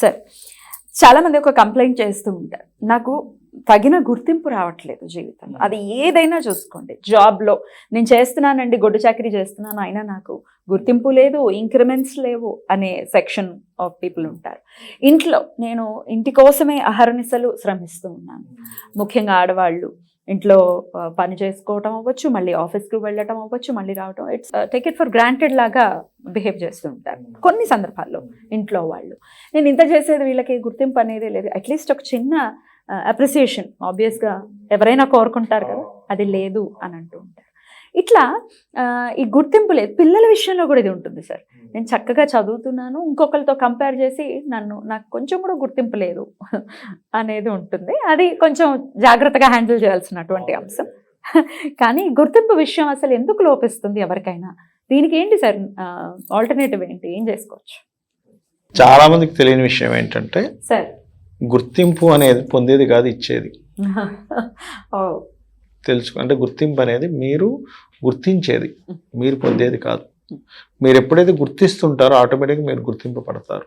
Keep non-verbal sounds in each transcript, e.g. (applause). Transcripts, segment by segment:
Sir చాలా మంది ఒక కంప్లైంట్ చేస్తూ ఉంటారు. నాకు తగిన గుర్తింపు రావట్లేదు జీవితంలో. అది ఏదైనా చూసుకోండి. జాబ్లో నేను చేస్తున్నానండి గొడ్డు చాకరీ చేస్తున్నాను అయినా నాకు గుర్తింపు లేదు ఇంక్రిమెంట్స్ లేవు అనే సెక్షన్ ఆఫ్ పీపుల్ ఉంటారు. ఇంట్లో నేను ఇంటి కోసమే అహర్నిశలు శ్రమిస్తూ ఉన్నాను. ముఖ్యంగా ఆడవాళ్ళు ఇంట్లో పని చేసుకోవటం అవ్వచ్చు మళ్ళీ ఆఫీస్కి వెళ్ళటం అవ్వచ్చు మళ్ళీ రావటం. It's take it for granted లాగా బిహేవ్ చేస్తూ ఉంటారు. కొన్ని సందర్భాల్లో ఇంట్లో వాళ్ళు. నేను ఇంత చేసేది వీళ్ళకి గుర్తింపు అనేది లేదు. అట్లీస్ట్ ఒక చిన్న అప్రిసియేషన్ ఆబ్వియస్గా ఎవరైనా కోరుకుంటారు కదా అది లేదు అని అంటూ ఉంటారు. ఇట్లా ఈ గుర్తింపు లేదు. పిల్లల విషయంలో కూడా ఇది ఉంటుంది సార్. నేను చక్కగా చదువుతున్నాను ఇంకొకరితో కంపేర్ చేసి నన్ను నాకు కొంచెం కూడా గుర్తింపు లేదు (laughs) అనేది ఉంటుంది. అది కొంచెం జాగ్రత్తగా హ్యాండిల్ చేయాల్సినటువంటి అంశం. (laughs) కానీ గుర్తింపు విషయం అసలు ఎందుకు లోపిస్తుంది ఎవరికైనా? దీనికి ఏంటి సార్ ఆల్టర్నేటివ్ ఏంటి? ఏం చేసుకోవచ్చు? చాలా మందికి తెలియని విషయం ఏంటంటే సార్. గుర్తింపు అనేది పొందేది కాదు ఇచ్చేది. (laughs) తెలుసు అంటే గుర్తింపు అనేది మీరు గుర్తించేది మీరు పొందేది కాదు. మీరు ఎప్పుడైతే గుర్తిస్తుంటారో ఆటోమేటిక్గా మీరు గుర్తింపు పడతారు.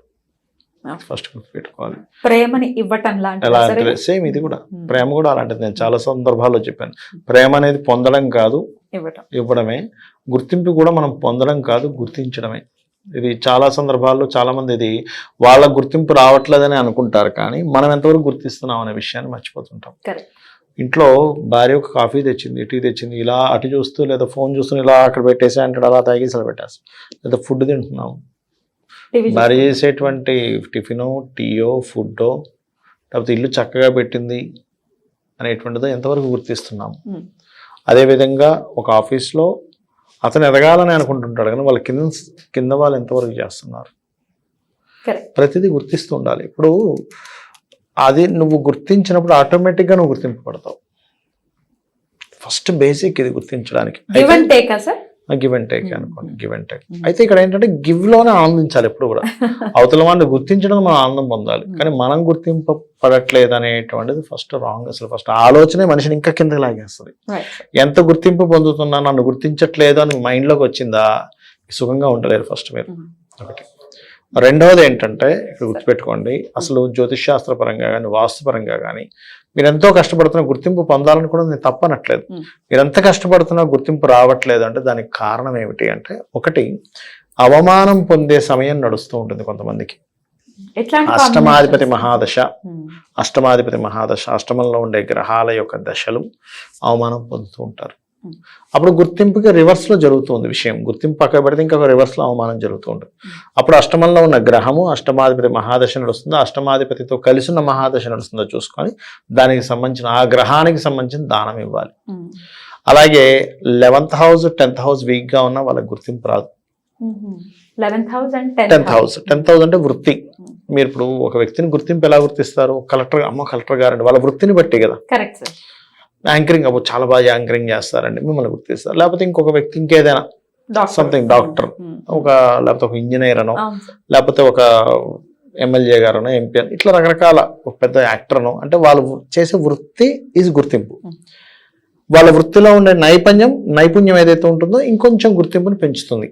ఫస్ట్ గుర్తుపెట్టుకోవాలి ప్రేమని ఇవ్వటం లాంటి సేమ్ ఇది కూడా. ప్రేమ కూడా అలాంటిది. నేను చాలా సందర్భాల్లో చెప్పాను. ప్రేమ అనేది పొందడం కాదు ఇవ్వటం. ఇవ్వడమే. గుర్తింపు కూడా మనం పొందడం కాదు గుర్తించడమే. ఇది చాలా సందర్భాల్లో చాలా మంది ఇది వాళ్ళ గుర్తింపు రావట్లేదని అనుకుంటారు కానీ మనం ఎంతవరకు గుర్తిస్తున్నాం అనే విషయాన్ని మర్చిపోతుంటాం. ఇంట్లో భార్య ఒక కాఫీ తెచ్చింది టీ తెచ్చింది ఇలా అటు చూస్తూ లేదా ఫోన్ చూస్తూ ఇలా అక్కడ పెట్టేసి అంటాడు అలా తాగేసి అలా పెట్టేస్తాం. లేదా ఫుడ్ తింటున్నాం. భార్య చేసేటువంటి టిఫినో టీయో ఫుడ్డో లేకపోతే ఇల్లు చక్కగా పెట్టింది అనేటువంటిదో ఎంతవరకు గుర్తిస్తున్నాం? అదేవిధంగా ఒక ఆఫీస్లో అతను ఎదగాలని అనుకుంటుంటాడు కానీ వాళ్ళ కింద కింద వాళ్ళు ఎంతవరకు చేస్తున్నారు? ప్రతిదీ గుర్తిస్తూ ఉండాలి. ఇప్పుడు అది నువ్వు గుర్తించినప్పుడు ఆటోమేటిక్గా నువ్వు గుర్తింపు పడతావు. ఫస్ట్ బేసిక్ ఇది గుర్తించడానికి. గివ్ అండ్ టేక్ అనుకోండి. Give and take. అయితే ఇక్కడ ఏంటంటే గివ్లోనే ఆనందించాలి ఎప్పుడు కూడా. (laughs) అవతల వాడిని గుర్తించడం మనం ఆనందం పొందాలి. Mm. కానీ మనం గుర్తింపబడట్లేదు అనేటువంటిది ఫస్ట్ రాంగ్ అసలు ఫస్ట్ ఆలోచనే మనిషిని ఇంకా కిందకి లాగేస్తుంది. ఎంత గుర్తింపు పొందుతున్నా నన్ను గుర్తించట్లేదు అని మైండ్లోకి వచ్చిందా సుఖంగా ఉండలేరు ఫస్ట్ మీరు. ఒకటి. రెండవది ఏంటంటే ఇక్కడ గుర్తుపెట్టుకోండి అసలు జ్యోతిష్ శాస్త్ర పరంగా కానీ వాస్తుపరంగా కానీ మీరు ఎంతో కష్టపడుతున్న గుర్తింపు పొందాలని కూడా నేను తప్పనట్లేదు. మీరు ఎంత కష్టపడుతున్నా గుర్తింపు రావట్లేదు అంటే దానికి కారణం ఏమిటి అంటే ఒకటి అవమానం పొందే సమయం నడుస్తూ ఉంటుంది కొంతమందికి అష్టమాధిపతి? మహాదశ. అష్టమాధిపతి మహాదశ అష్టమంలో ఉండే గ్రహాల యొక్క దశలు అవమానం పొందుతూ ఉంటారు. అప్పుడు గుర్తింపుకి రివర్స్లో జరుగుతుంది విషయం. గుర్తింపు పక్క పెడితే ఇంకొక రివర్స్లో అవమానం జరుగుతూ ఉంటుంది. అప్పుడు అష్టమంలో ఉన్న గ్రహము అష్టమాధిపతి మహాదశ నడుస్తుందో? అష్టమాధిపతితో కలిసి ఉన్న మహాదశ నడుస్తుందో చూసుకొని దానికి సంబంధించిన ఆ గ్రహానికి సంబంధించిన దానం ఇవ్వాలి. అలాగే లెవెంత్ హౌస్ టెన్త్ హౌస్ వీక్గా ఉన్న వాళ్ళకి గుర్తింపు రాదు. 11th house and 10th tenth house tenth house అంటే వృత్తి. మీరు ఇప్పుడు ఒక వ్యక్తిని గుర్తింపు ఎలా గుర్తిస్తారు? కలెక్టర్ అమ్మ కలెక్టర్ గారండి. వాళ్ళ వృత్తిని బట్టి కదా. కరెక్ట్ సార్ యాంకరింగ్ అవ్వ చాలా బాగా యాంకరింగ్ చేస్తారండి మిమ్మల్ని గుర్తిస్తారు లేకపోతే ఇంకొక వ్యక్తి ఇంకేదైనా Something doctor. ఒక లేకపోతే ఒక ఇంజనీర్ అనో లేకపోతే ఒక ఎమ్మెల్యే గారనో ఎంపీ అని ఇట్లా రకరకాల ఒక పెద్ద యాక్టర్ అనో అంటే వాళ్ళు చేసే వృత్తి ఈజ్ గుర్తింపు. వాళ్ళ వృత్తిలో ఉండే నైపుణ్యం నైపుణ్యం ఏదైతే ఉంటుందో ఇంకొంచెం గుర్తింపుని పెంచుతుంది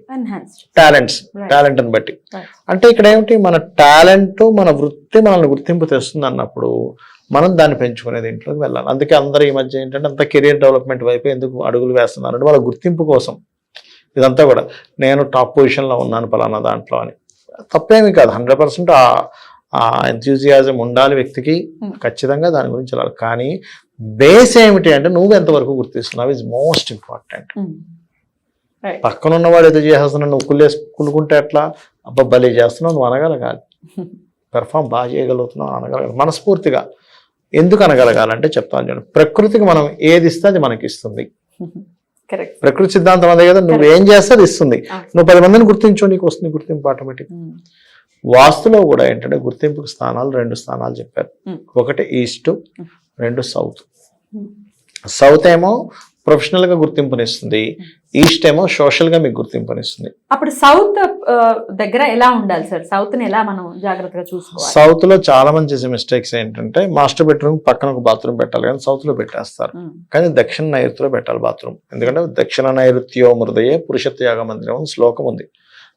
టాలెంట్స్. టాలెంట్ అని బట్టి. అంటే ఇక్కడ ఏమిటి మన టాలెంట్ మన వృత్తి మనల్ని గుర్తింపు తెస్తుంది అన్నప్పుడు మనం దాన్ని పెంచుకునే దీంట్లోకి వెళ్ళాలి. అందుకే అందరూ ఈ మధ్య ఏంటంటే అంత కెరియర్ డెవలప్మెంట్ వైపు ఎందుకు అడుగులు వేస్తున్నారు అంటే వాళ్ళ గుర్తింపు కోసం. ఇదంతా కూడా నేను టాప్ పొజిషన్లో ఉన్నాను పలానా దాంట్లో అని. తప్పేమీ కాదు. హండ్రెడ్ పర్సెంట్ ఆ ఎంతూజియాజం ఉండాలి వ్యక్తికి. ఖచ్చితంగా దాని గురించి వెళ్ళాలి కానీ బేస్ ఏమిటి అంటే నువ్వు ఎంతవరకు గుర్తిస్తున్నావు ఇస్ మోస్ట్ ఇంపార్టెంట్ రైట్ పక్కన ఉన్నవాడు ఏదో చేస్తున్నావు నువ్వు కుళ్ళేసి కుళ్ళుకుంటే ఎట్లా? అబ్బా భలే చేస్తున్నావు నువ్వు అనగలగాలి. (laughs) పెర్ఫామ్ బాగా చేయగలుగుతున్నావు అని అనగలగాలి. మనస్ఫూర్తిగా. ఎందుకు అనగలగాలంటే చెప్తాను చూడండి ప్రకృతికి మనం ఏది ఇస్తే అది మనకి ఇస్తుంది. ప్రకృతి సిద్ధాంతం అదే కదా నువ్వు ఏం చేస్తే అది ఇస్తుంది. నువ్వు పది మందిని గుర్తించు నీకు వస్తుంది గుర్తింపు ఆటోమేటిక్ వాస్తులో కూడా ఏంటంటే గుర్తింపుకి స్థానాలు రెండు స్థానాలు చెప్పారు. ఒకటి ఈస్ట్ రెండు సౌత్. సౌత్ ఏమో ప్రొఫెషనల్గా గుర్తింపునిస్తుంది. ఈస్ట్ ఏమో సోషల్గా మీకు గుర్తింపునిస్తుంది. అప్పుడు సౌత్ దగ్గర ఎలా ఉండాలి సార్? సౌత్ని ఎలా మనం జాగ్రత్తగా చూసుకోవాలి? సౌత్లో చాలా మంది చేసే మిస్టేక్స్ ఏంటంటే మాస్టర్ బెడ్రూమ్ పక్కన ఒక బాత్రూమ్ పెట్టాలి కానీ సౌత్లో పెట్టేస్తారు. ఉమ్, కానీ దక్షిణ నైరుతిలో పెట్టాలి బాత్రూమ్. ఎందుకంటే దక్షిణ నైరుత్యో మృదయే పురుషత్యాగ మందిరం శ్లోకం ఉంది.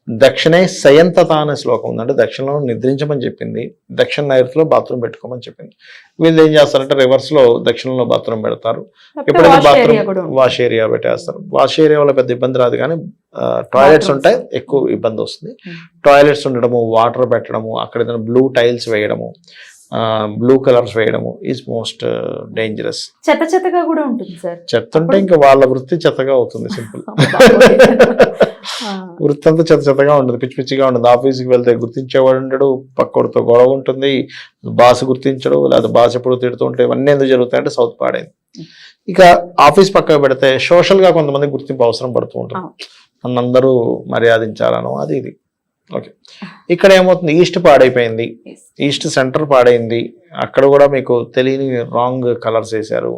దక్షిణే సయంతత అనే శ్లోకం ఉంది అంటే దక్షిణంలో నిద్రించమని చెప్పింది. దక్షిణ నైరుతిలో బాత్రూమ్ పెట్టుకోమని చెప్పింది. వీళ్ళు ఏం చేస్తారంటే రివర్స్లో దక్షిణంలో బాత్రూమ్ పెడతారు. కూడా బాత్రూమ్. వాష్ ఏరియా పెట్టేస్తారు. వాష్ ఏరియా వల్ల పెద్ద ఇబ్బంది రాదు కానీ టాయిలెట్స్. ఉంటాయి. ఎక్కువ ఇబ్బంది వస్తుంది. Hmm. టాయిలెట్స్ ఉండడము వాటర్ పెట్టడము అక్కడ ఏదైనా బ్లూ టైల్స్ వేయడము బ్లూ కలర్స్ వేయడము ఈజ్ మోస్ట్ డేంజరస్ చెత్త చెత్తగా కూడా ఉంటుంది సార్. చెత్త ఉంటే ఇంకా వాళ్ళ వృత్తి చెత్తగా అవుతుంది సింపుల్ (laughs) వృత్తి అంతా చెత్త చెత్తగా ఉంటుంది పిచ్చి పిచ్చిగా ఉంటుంది. ఆఫీస్కి వెళ్తే గుర్తించేవాడు ఉండడు పక్కోడితో గొడవ ఉంటుంది బాస్ గుర్తించడు లేదా బాస్ ఎప్పుడు తిడుతూ ఉంటే ఇవన్నీ ఎందుకు జరుగుతాయంటే సౌత్ పాడైంది. ఇక ఆఫీస్ పక్కన పెడితే సోషల్గా కొంతమంది గుర్తింపు అవసరం పడుతూ ఉంటుంది. నన్ను అందరూ మర్యాదించాలను అది ఇది. ఓకే ఇక్కడ ఏమవుతుంది? ఈస్ట్ పాడైపోయింది. ఈస్ట్ సెంటర్ పాడైంది. అక్కడ కూడా మీకు తెలియని రాంగ్ కలర్స్ వేశారు.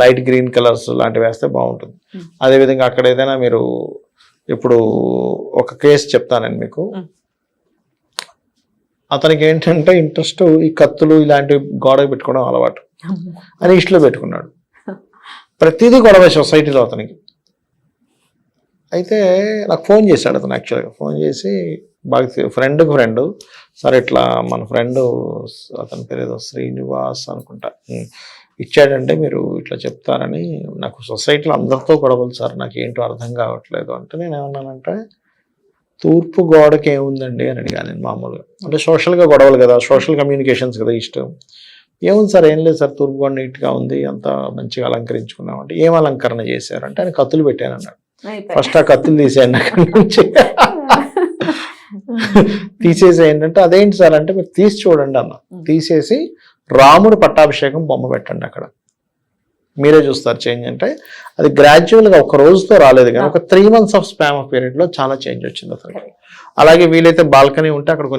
లైట్ గ్రీన్ కలర్స్ లాంటివి వేస్తే బాగుంటుంది. Hmm. అదేవిధంగా అక్కడ ఏదైనా మీరు ఇప్పుడు ఒక కేసు చెప్తానండి మీకు. Hmm. అతనికి ఏంటంటే ఇంట్రెస్ట్ ఈ కత్తులు ఇలాంటి గోడకు పెట్టుకోవడం అలవాటు. అని ఈస్ట్లో పెట్టుకున్నాడు. ప్రతిదీ గొడవ సొసైటీలో అతనికి. అయితే నాకు ఫోన్ చేశాడు అతను యాక్చువల్గా ఫోన్ చేసి బాగా ఫ్రెండ్కి ఫ్రెండ్ సార్ ఇట్లా మన ఫ్రెండ్ అతని పేరు ఏదో శ్రీనివాస్ అనుకుంటా. ఇచ్చాడంటే మీరు ఇట్లా చెప్తారని నాకు సొసైటీలో అందరితో గొడవలు సార్ నాకు ఏంటో అర్థం కావట్లేదు అంటే నేను ఏమన్నానంటే తూర్పు గోడకి ఏముందండి? అని అడిగాను నేను మామూలుగా. అంటే సోషల్గా గొడవలు కదా సోషల్ కమ్యూనికేషన్స్ కదా ఇష్టం. ఏముంది సార్? ఏం లేదు సార్ తూర్పు గోడ నీట్గా ఉంది అంత మంచిగా అలంకరించుకున్నామంటే ఏం అలంకరణ చేశారంటే ఆయన కత్తులు పెట్టాను అన్నాడు ఫస్ట్ ఆ కత్తులు తీసేయండి అక్కడి నుంచి. తీసేసి ఏంటంటే అదేంటి సార్ అంటే మీరు తీసి చూడండి అన్న. తీసేసి రాముడు పట్టాభిషేకం బొమ్మ పెట్టండి అక్కడ. మీరే చూస్తారు చేంజ్ అంటే. అది gradual గా ఒక రోజుతో రాలేదు కానీ ఒక three months of span of పీరియడ్లో చాలా చేంజ్ వచ్చింది అతనికి. అలాగే వీలైతే బాల్కనీ ఉంటే అక్కడ